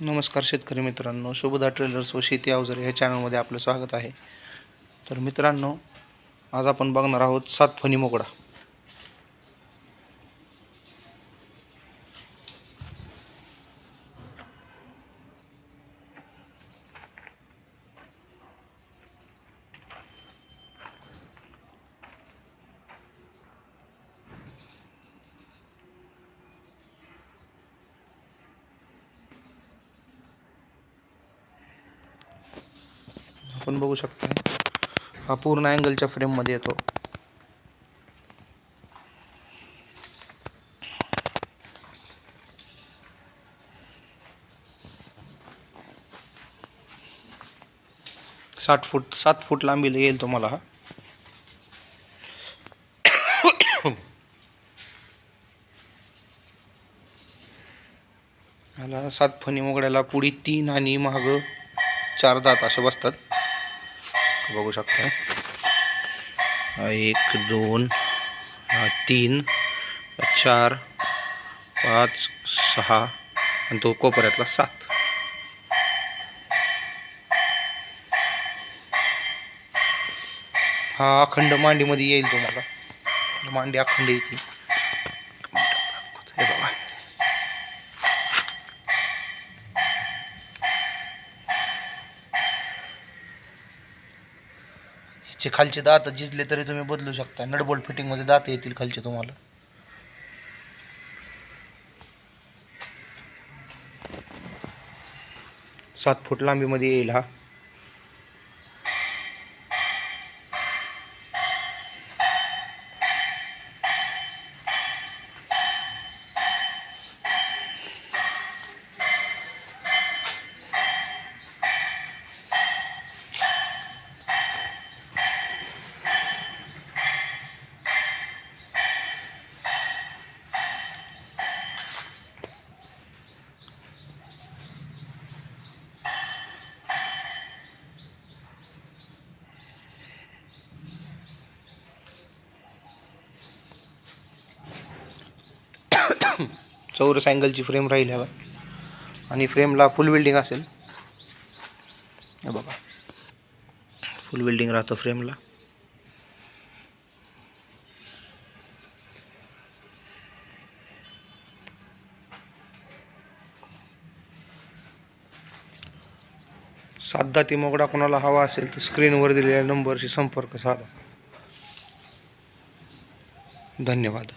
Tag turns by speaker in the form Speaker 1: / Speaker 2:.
Speaker 1: नमस्कार शेतकरी मित्रांनो शुभदा ट्रेलर्स व शेती अवजारे ह्या चॅनलमध्ये आपलं स्वागत आहे. तर मित्रांनो आज आपण बघणार आहोत सात फणी मोगडा. आपण बघू शकता. हा पूर्ण अँगलच्या फ्रेममध्ये येतो. साठ फूट सात फूट लांबीला येईल तुम्हाला हा. ह्याला सात फणी मोगड्याला पुढी तीन आणि महाग चार दात असे बसतात. बघू शकता. एक दोन तीन चार पाच सहा आणि तो कोपऱ्यातला सात. हा अखंड मांडीमध्ये येईल तुम्हाला. मांडी अखंड येते. हे बघा. चे खालचे दात झिजले तरी तुम्ही बदलू शकता. नटबोल्ट फिटिंगमध्ये दात येतील खालचे तुम्हाला. सात फूट लांबीमध्ये येईल हा. चौरस अँगलची फ्रेम राहील ह्याला आणि फ्रेमला फुल बिल्डिंग असेल. बघा. फुल बिल्डिंग राहतं फ्रेमला साधा ती मोगडा कोणाला हवा असेल तर स्क्रीनवर दिलेल्या नंबरशी संपर्क साधा. धन्यवाद.